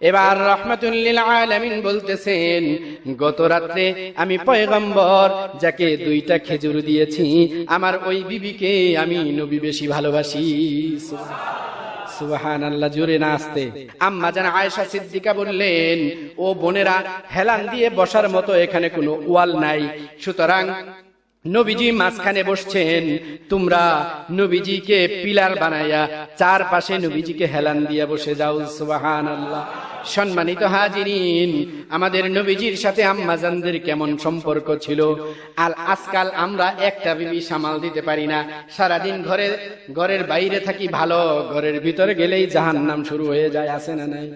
এবার রহমাতুল্লিল আলামিন বলতেছেন, গত রাত্রে আমি পয়গম্বর যাকে দুইটা খেজুর দিয়েছি, আমার ওই বিবিকে আমি নবী বেশি ভালোবাসি। সুবাহান আল্লাহ জোরে না আসতে। আম্মা জান আয়েশা সিদ্দিকা বললেন, ও বোনেরা হেলান দিয়ে বসার মতো এখানে কোনো ওয়াল নাই। সুতরাং নবীজি মাঝখানে বসছেন। তোমরা নবীজিকে পিলার বানাইয়া চারপাশে নবীজিকে হেলান দিয়ে বসে যাও। সুবাহান আল্লাহ সম্মানিত হাজিরিন আমাদের নবীজির সাথে আম্মাজানদের কেমন সম্পর্ক ছিল? আর আজকাল আমরা একটা বিবি সামাল দিতে পারি না। সারাদিন ঘরে ঘরের বাইরে থাকি ভালো ঘরের ভিতরে গেলেই জাহান নাম শুরু হয়ে যায় আসে না নাই?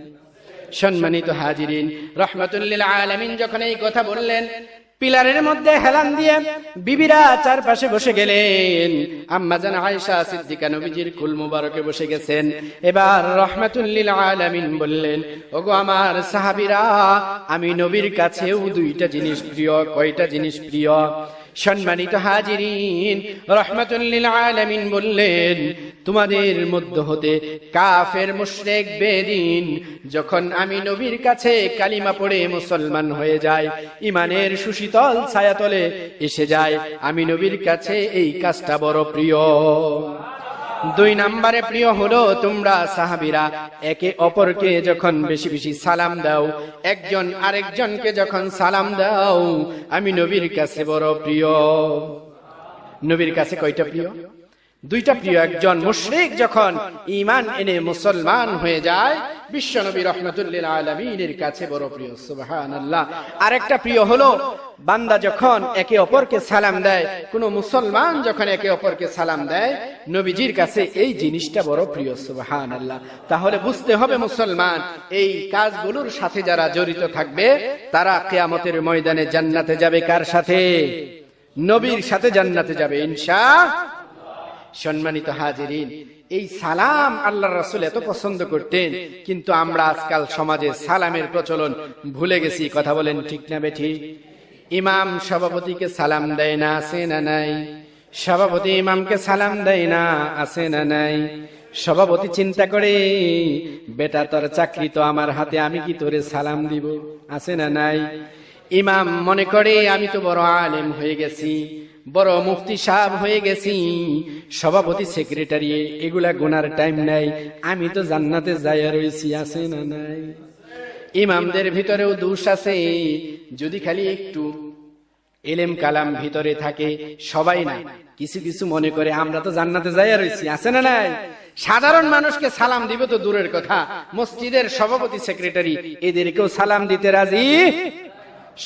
সম্মানিত হাজিরিন রহমতুল্লিল আলমিন যখন এই কথা বললেন পিলারের মধ্যে হেলান দিয়ে বিবিরা চারপাশে বসে গেলেন। আম্মা জান আয়েশা, সিদ্দিকা নবীজির কুল মুবারকে বসে গেছেন। এবার রহমাতুল্লিল আলামিন বললেন, ওগো আমার সাহাবীরা, আমি নবীর কাছেও দুইটা জিনিস প্রিয়, কয়টা জিনিস প্রিয়? সম্মানিত হাজিরিন রহমাতুল্লিল আলামিন বললেন, তোমাদের মধ্য হতে কাফের মুশরেক বেদিন, যখন আমি নবীর কাছে কালিমা পড়ে মুসলমান হয়ে যায় ইমানের সুশীতল ছায়াতলে এসে যায়, আমি নবীর কাছে এই কাজটা বড় প্রিয়। দুই নাম্বারে প্রিয় হলো তোমরা সাহাবিরা। একে অপরকে যখন বেশি বেশি সালাম দাও, একজন আরেকজনকে যখন সালাম দাও, আমি নবীর কাছে বড় প্রিয়। নবীর কাছে কয়টা প্রিয়? দুইটা প্রিয়। একজন মুশরিক যখন ইমান এনে মুসলমান হয়ে যায় বিশ্ব নবী রহমতুল্লিল আলমিনের কাছে বড় প্রিয় আল্লাহ আরেকটা প্রিয় হলো বান্দা যখন একে অপরকে সালাম দেয়, কোন মুসলমান যখন একে অপরকে সালাম দেয়, নবীজির কাছে এই জিনিসটা বড় প্রিয় সুবাহান আল্লাহ তাহলে বুঝতে হবে মুসলমান, এই কাজগুলোর সাথে যারা জড়িত থাকবে, তারা কেয়ামতের ময়দানে জান্নাতে যাবে কার সাথে? নবীর সাথে জান্নাতে যাবে ইনশা সম্মানিত হাজিরিন, এই সালাম আল্লাহ রসুল এত পছন্দ করতেন, কিন্তু আমরা আজকাল সমাজে সালামের প্রচলন ভুলে গেছি, কথা বলেন ঠিক না বেঠি? ইমাম সভাপতিকে সালাম দেয় না, আছে না নাই? সভাপতি ইমামকে সালাম দেয় না, আছে না নাই? সভাপতি চিন্তা করে, বেটা, তোর চাকরি তো আমার হাতে, আমি কি তোরে সালাম দিব? আছে না নাই? ইমাম মনে করে, আমি তো বড় আলেম হয়ে গেছি, বড় মুফতি সাহেব হয়ে গেছি, সভাপতি, সেক্রেটারি, এগুলা গোনার টাইম নাই, আমি তো জান্নাতে যাইয়া রয়েছি আছে না নাই? ইমামদের ভিতরেও দোষ আছে, যদি খালি একটু এলেম কালাম ভিতরে থাকে, সবাই না। কিছু কিছু মনে করে, আমরা তো জান্নাতে যাইয়া রয়েছি আছে না নাই? সাধারণ মানুষকে সালাম দিব তো দূরের কথা। মসজিদের সভাপতি সেক্রেটারি, এদেরকেও সালাম দিতে রাজি?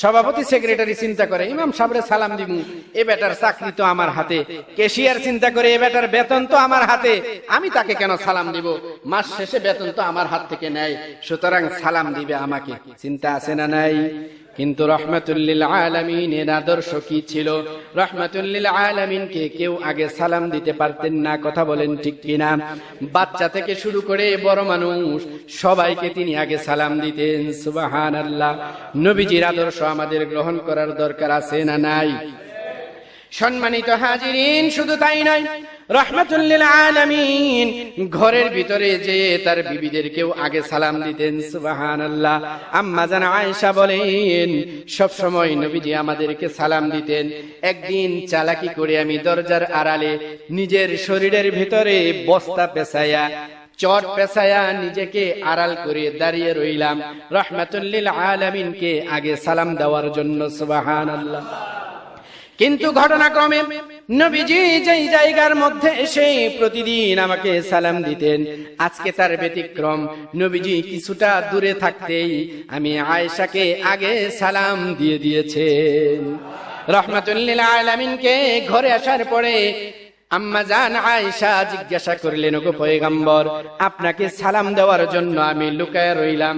সভাপতি সেক্রেটারি চিন্তা করে, ইমাম সাবরে সালাম দিব এ বেটার চাকরি তো আমার হাতে। কেশিয়ার চিন্তা করে, এ বেটার বেতন তো আমার হাতে। আমি তাকে কেন সালাম দিব? মাস শেষে বেতন তো আমার হাত থেকে নেয়, সুতরাং সালাম দিবে আমাকে। চিন্তা আছে না নাই? কিন্তু রহমতুল্লিল আলমিনের আদর্শ কি ছিল? রহমতুল্লিল আলমিনকে কেউ আগে সালাম দিতে পারতেন না, কথা বলেন ঠিক কিনা? বাচ্চা থেকে শুরু করে বড় মানুষ, সবাইকে তিনি আগে সালাম দিতেন সুবাহান আল্লাহ নবীজির আদর্শ আমাদের গ্রহণ করার দরকার আছে না নাই? সম্মানিত হাজিরিন, শুধু তাই নয় ঘরের ভিতরে যে তার বিবিদেরকেও আগে সালাম দিতেন সুবাহান আল্লাহ আম্মা জান আয়েশা বলেন, সব সময় নবীজি আমাদেরকে সালাম দিতেন। একদিন চালাকি করে আমি দরজার আড়ালে নিজের শরীরের ভিতরে বস্তা পেছায়া চট পেছায়া নিজেকে আড়াল করে দাঁড়িয়ে রইলাম। রহমতুল্লিল আলমিনকে আগে সালাম দেওয়ার জন্য সুবাহান আল্লাহ কিন্তু ঘটনাক্রমে নবীজি যেই জায়গার মধ্যে এসে প্রতিদিন আমাকে সালাম দিতেন, আজকে তার ব্যতিক্রম। নবীজি কিছুটা দূরে থাকতেই আমি আয়েশাকে আগে সালাম দিয়ে দিয়েছেন। রহমতুল্লিল আলমিনকে ঘরে আসার পরে আম্মা জান আয়েশা জিজ্ঞাসা করলেন, ওগো পয়গাম্বর, আপনাকে সালাম দেওয়ার জন্য আমি লুকায় রইলাম।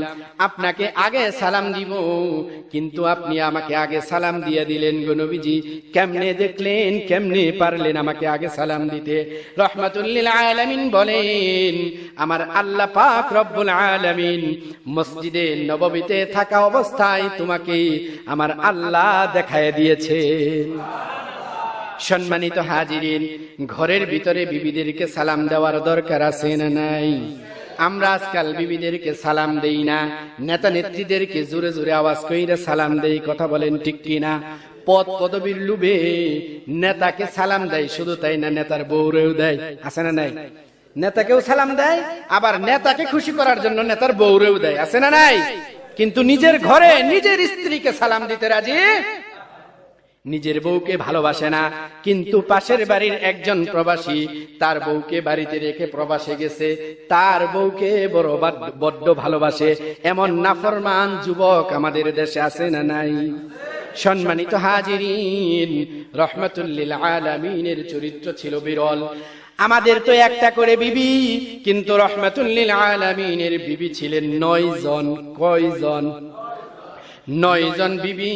আপনাকে আগে সালাম দিব, কিন্তু আপনি আমাকে আগে সালাম দিয়ে দিলেন গো নবীজি। কেমনে দেখলেন, কেমনে পারলেন আমাকে আগে সালাম দিতে? রহমাতুল্লিল আলামিন বলেন, আমার আল্লাহ পাক রব্বুল আলামিন মসজিদে নববীতে থাকা অবস্থায় তোমাকে আমার আল্লাহ দেখায় দিয়েছেন। সম্মানিত হাজিরিন, ঘরের ভিতরে বিবিদেরকে সালাম দেওয়ার দরকার আছে না নাই? আমরা আজকাল বিবিদেরকে সালাম দেই না, নেতা নেত্রীদেরকে জোরে জোরে আওয়াজ কইরে সালাম দেই, কথা বলেন ঠিক কিনা? পদ পদবীর লুবে নেতাকে সালাম দেয়, শুধু তাই না নেতার বউরেও দেয়, আছে না নাই? নেতাকেও সালাম দেয়, আবার নেতাকে খুশি করার জন্য নেতার বউরেও দেয়, আছে না নাই? কিন্তু নিজের ঘরে নিজের স্ত্রীকে সালাম দিতে রাজি নিজের বউকে ভালোবাসে না, কিন্তু পাশের বাড়ির একজন প্রবাসী তার বউকে বাড়িতে রেখে প্রবাসে গেছে, তার বউকে বড় বড্ড ভালোবাসে। এমন নাফরমান যুবক আমাদের দেশে আছে না নাই? সম্মানিত হাজিরিন, রহমতুল্লিল আলমিনের চরিত্র ছিল বিরল। আমাদের তো একটা করে বিবি, কিন্তু রহমতুল্লিল আলমিনের বিবি ছিলেন নয় জন কয়জন? নয় জন বিবি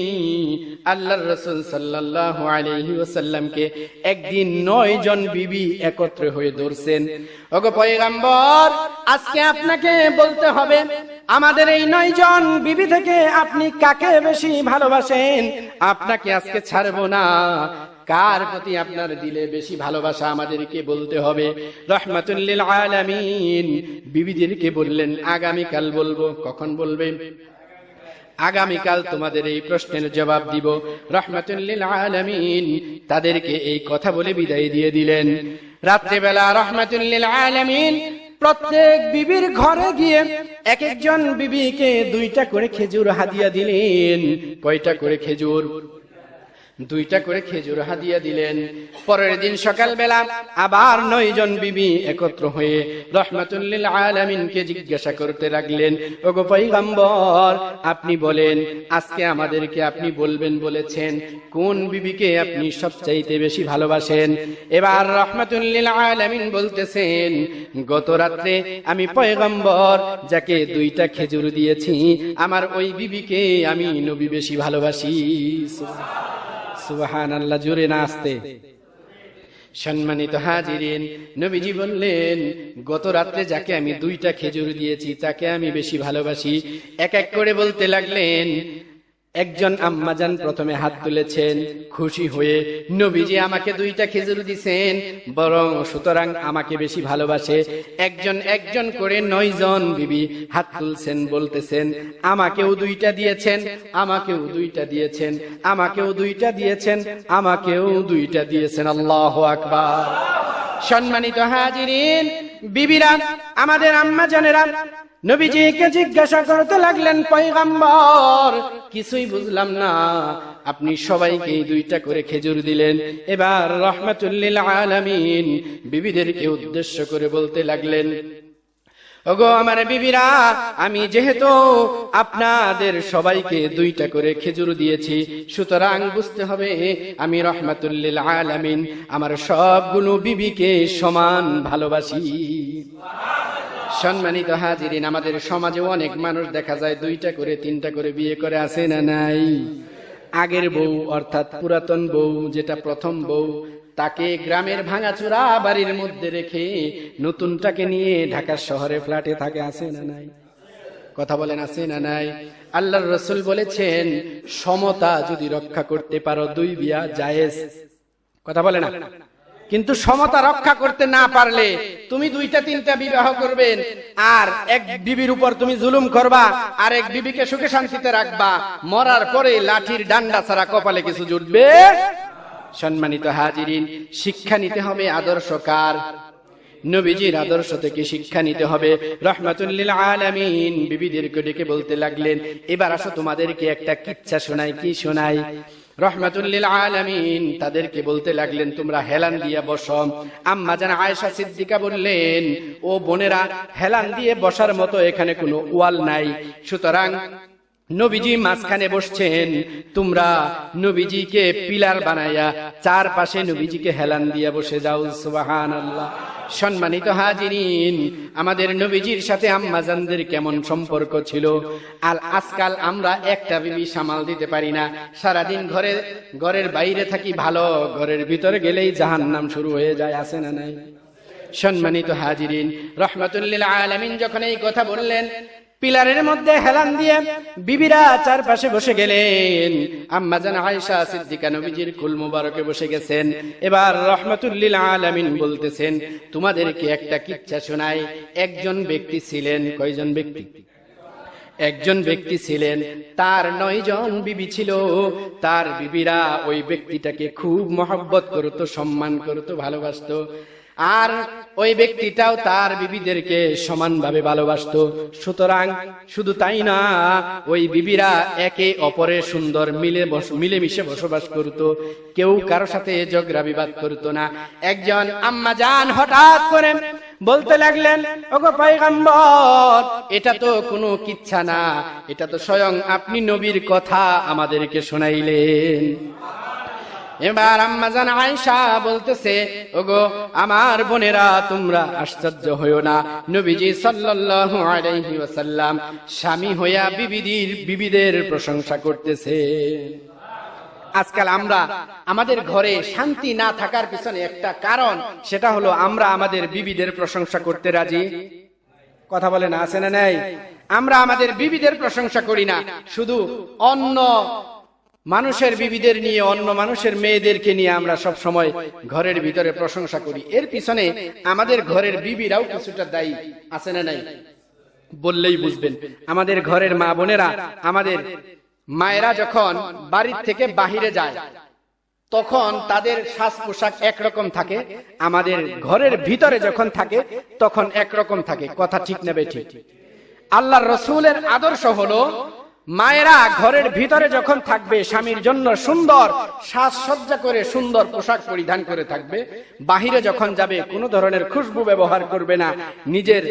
আল্লাহর রসুল সাল্লাল্লাহু আলাইহি ওয়াসাল্লামকে একদিন নয় জন বিবি একত্রে হয়ে ধরছেন। ওগো পয়গাম্বর, আজকে আপনাকে বলতে হবে, আমাদের এই নয়জন বিবি থেকে আপনি কাকে বেশি ভালোবাসেন? আপনাকে আজকে ছাড়বো না। কার প্রতি আপনার দিলে বেশি ভালোবাসা আমাদেরকে বলতে হবে? রহমাতুল্লিল আলামিন। বিবিদেরকে বললেন, আগামীকাল বলব। কখন বলবেন? আগামীকাল তোমাদের এই প্রশ্নের জবাব দিব। আলমিন। তাদেরকে এই কথা বলে বিদায় দিয়ে দিলেন। রাত্রেবেলা রহমাতুল্লিল আলমিন প্রত্যেক বিবির ঘরে গিয়ে এক একজন বিবিকে দুইটা করে খেজুর হাদিয়া দিলেন। কয়টা করে খেজুর? দুইটা করে খেজুর হাদিয়া দিলেন। পরের দিন সকালবেলা আবার নয়জন বিবি একত্র হয়ে রহমাতুল্লিল আলামিনকে জিজ্ঞাসা করতে লাগলেন, ওগো পৈগম্বর আপনি বলেন, আজকে আমাদেরকে আপনি বলবেন বলেছেন, কোন বিবিকে আপনি সবচাইতে বেশি ভালোবাসেন? এবার রহমাতুল্লিল আলামিন বলতেছেন, গত রাত্রে আমি পয়গম্বর, যাকে দুইটা খেজুর দিয়েছি, আমার ওই বিবিকে আমি নবী বেশি ভালোবাসি। সুবাহান আল্লাহ জুড়ে না আসতে সম্মানিত হাজিরিন, নবীজি বললেন গত রাত্রে যাকে আমি দুইটা খেজুর দিয়েছি, তাকে আমি বেশি ভালোবাসি। এক এক করে বলতে লাগলেন একজন আম্মাজান প্রথমে হাত তুলেছেন, খুশি হয়ে, নবীজি আমাকে দুইটা খেজুর দিছেন, বরং সুতরাং আমাকে বেশি ভালোবাসে। একজন একজন করে নয় জন বিবি হাত তুলছেন, বলতেছেন, আমাকেও দুইটা দিয়েছেন, আমাকেও দুইটা দিয়েছেন, আমাকেও দুইটা দিয়েছেন, আমাকেও দুইটা দিয়েছেন। আল্লাহ আকবার। সম্মানিত হাজিরিন, বিবিরা, আমাদের আম্মা জানেরা নবীজিকে জিজ্ঞাসা করতে লাগলেন, পয়গাম্বর, কিছুই বুঝলাম না। আপনি সবাইকে দুইটা করে খেজুর দিলেন। এবার রহমাতুল্লিল আলামিন বিবিদেরকে উদ্দেশ্য করে বলতে লাগলেন, ওগো আমার বিবিরা, আমি যেহেতু আপনাদের সবাইকে দুইটা করে খেজুর দিয়েছি, সুতরাং বুঝতে হবে আমি রহমাতুল্লিল আলামিন আমার সবগুলো বিবিকে সমান ভালোবাসি। সম্মানিত হাজিরিন, আমাদের সমাজে অনেক মানুষ দেখা যায় দুইটা করে, তিনটা করে বিয়ে করে, আছে না নাই? আগের বউ, অর্থাৎ পুরাতন বউ, যেটা প্রথম বউ, তাকে গ্রামের ভাঙাচুরা বাড়ির মধ্যে রেখে নতুনটাকে নিয়ে ঢাকার শহরে ফ্ল্যাটে থাকে, আছে না নাই? কথা বলেন, আছে না নাই? আল্লাহর রসুল বলেছেন, সমতা যদি রক্ষা করতে পারো, দুই বিয়া জায়েজ। কথা বলে না? কিন্তু সমতা রক্ষা করতে না পারলে তুমি দুইটা, তিনটা বিবাহ করবেন। আর এক বিবির উপর তুমি জুলুম করবা, আর এক বিবিকে সুখে শান্তিতে রাখবা। মরার পরে লাঠির ডান্ডা ছাড়া কপালে কিছু জুটবে? সম্মানিত হাজিরিন, শিক্ষা নিতে হবে আদর্শকার নবীজির আদর্শ থেকে শিক্ষা নিতে হবে। রহমাতুল্লিল বিবিদেরকে ডেকে বলতে লাগলেন, এবার আসো তোমাদেরকে একটা কিচ্ছা শোনাই, কি শোনাই? তাদেরকে বলতে লাগলেন, তোমরা হেলান দিয়া আম্মা সিদ্দিকা বললেন, ও বোনেরা, হেলান দিয়ে বসার মতো এখানে কোনো ওয়াল নাই। সুতরাং নবীজি মাঝখানে বসছেন, তোমরা নবীজিকে পিলার বানাইয়া চারপাশে নবীজিকে হেলান দিয়া বসে যাও সুবাহান আল্লাহ সম্মানিত হাজিরিন, আমাদের নবীজির সাথে আম্মাজানদের কেমন সম্পর্ক ছিল? আর আজকাল আমরা একটা বিবি সামাল দিতে পারি না। সারাদিন ঘরে, ঘরের বাইরে থাকি ভালো, ঘরের ভিতরে গেলেই জাহান নাম শুরু হয়ে যায় আসে না নাই? সম্মানিত হাজিরিন রহমতুল্লিল আলমিন যখন এই কথা বললেন পিলারের মধ্যে হেলান দিয়ে বিবিরা চারপাশে বসে গেলেন। আম্মা জান আয়েশা, সিদ্দিকা নবীজির কুল মুবারকে বসে গেছেন। এবার রহমাতুল্লিল আলামিন বলতেছেন, তোমাদেরকে একটা কিচ্ছা শোনাই, একজন ব্যক্তি ছিলেন। কয়জন ব্যক্তি? একজন ব্যক্তি ছিলেন, তার নয় জন বিবি ছিল। তার বিবিরা ওই ব্যক্তিটাকে খুব মহব্বত করতো, সম্মান করতো, ভালোবাসতো। আর ওই ব্যক্তিটাও তার বিবিদেরকে সমানভাবে ভালোবাসতো। সুতরাং শুধু তাই না, ওই বিবিরা একে অপরের সুন্দর মিলে মিলেমিশে বসবাস করত। কেউ কারও সাথে ঝগড়া বিবাদ করতো না। একজন আম্মা জান হঠাৎ করে বলতে লাগলেন, ওগো পয়গম্বর, এটা তো কোনো কিচ্ছা না। এটা তো স্বয়ং আপনি নবীর কথা আমাদেরকে শোনাইলেন। এবার আম্মাজান আয়েশা বলতেছে, ওগো, আমার বোনেরা, তোমরা আশ্চর্য হইও না। নবীজি সাল্লাল্লাহু আলাইহি ওয়াসাল্লাম স্বামী হইয়া বিবিদির, বিবিদের প্রশংসা করতেছে। আজকাল আমরা, আমাদের ঘরে শান্তি না থাকার পিছনে একটা কারণ, সেটা হলো আমরা আমাদের বিবিদের প্রশংসা করতে রাজি। কথা বলে না, আছে না নাই? আমরা আমাদের বিবিদের প্রশংসা করি না। শুধু অন্য মানুষের বিবিদের নিয়ে অন্য মানুষের মেয়েদেরকে নিয়ে আমরা সব সময় ঘরের ভিতরে প্রশংসা করি। এর পিছনে আমাদের ঘরের বিবিরাও কিছুটা দায়ী আছে না নাই? বললেই বুঝবেন। আমাদের ঘরের মা বোনেরা আমাদের মায়েরা যখন বাড়ির থেকে বাহিরে যায় তখন তাদের শ্বাস পোশাক একরকম থাকে। আমাদের ঘরের ভিতরে যখন থাকে তখন একরকম থাকে। কথা ঠিক নেবে ঠিক। আল্লাহ রসুলের আদর্শ হলো মায়েরা ঘরের ভিতরে যখন থাকবে, স্বামীর জন্য সুন্দর সাজসজ্জা করে সুন্দর পোশাক পরিধান করে থাকবে। বাহিরে যখন যাবে, কোনো ধরনের খুশবু ব্যবহার করবে না। নিজের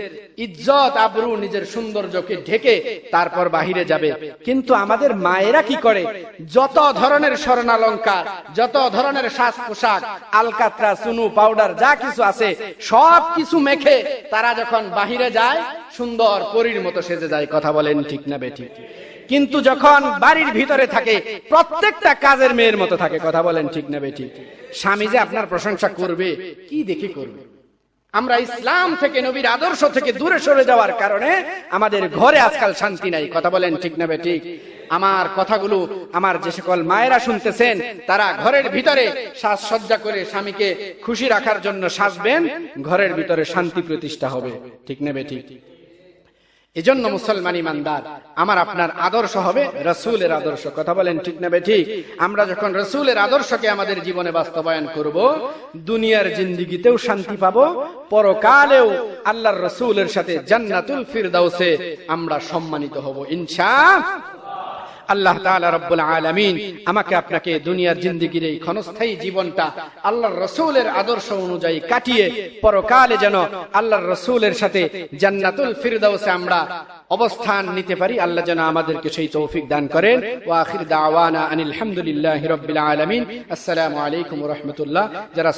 ইজ্জত, আবরু নিজের সৌন্দর্যকে ঢেকে তারপর বাহিরে যাবে। কিন্তু আমাদের মায়েরা কি করে? যত ধরনের স্বর্ণালঙ্কার, যত ধরনের সাজ পোশাক আলকাত্রা সুনু পাউডার, যা কিছু আছে সব কিছু মেখে তারা যখন বাহিরে যায় সুন্দর পরীর মতো সেজে যায়, কথা বলেন ঠিক না বেঠিক। কিন্তু যখন বাড়ির ভিতরে থাকে, প্রত্যেকটা কাজের মেয়ের মতো থাকে, কথা বলেন ঠিক না বেঠিক। স্বামী যে আপনার প্রশংসা করবে, কি দেখে করবে? আমরা ইসলাম থেকে, নবীর আদর্শ থেকে দূরে সরে যাওয়ার কারণে আমাদের ঘরে আজকাল শান্তি নাই, কথা বলেন ঠিক না ঠিক আমার কথাগুলো আমার যে সকল মায়েরা শুনতেছেন, তারা ঘরের ভিতরে সাজসজ্জা করে স্বামীকে খুশি রাখার জন্য সাজবেন, ঘরের ভিতরে শান্তি প্রতিষ্ঠা হবে, ঠিক নেবে ঠিক এজন্য মুসলমান ইমানদার। আমার আপনার আদর্শ হবে রসুলের আদর্শ। কথা বলেন ঠিক না ঠিক। আমরা যখন রসুলের আদর্শকে আমাদের জীবনে বাস্তবায়ন করব, দুনিয়ার জিন্দিগিতেও শান্তি পাবো, পরকালেও আল্লাহর রসুলের সাথে জান্নাতুল ফিরদাউসে আমরা সম্মানিত হব। ইনশা আল্লাহ তাআলা রব্বুল আলামিন আমাকে আপনাকে দুনিয়ার জিন্দেগির এই ক্ষণস্থায়ী জীবনটা আল্লাহর রসুলের আদর্শ অনুযায়ী কাটিয়ে পরকালে যেন আল্লাহর রসুলের সাথে জান্নাতুল ফিরদাউসে আমরা অবস্থান নিতে পারি, আল্লাহ যেন আমাদেরকে সেই তৌফিক দান করেন। ওয়া আখির দাওয়ানা আনিল হামদুলিল্লাহি রাব্বিল আলামিন। আসসালামু আলাইকুম রাহমাতুল্লাহ। যারা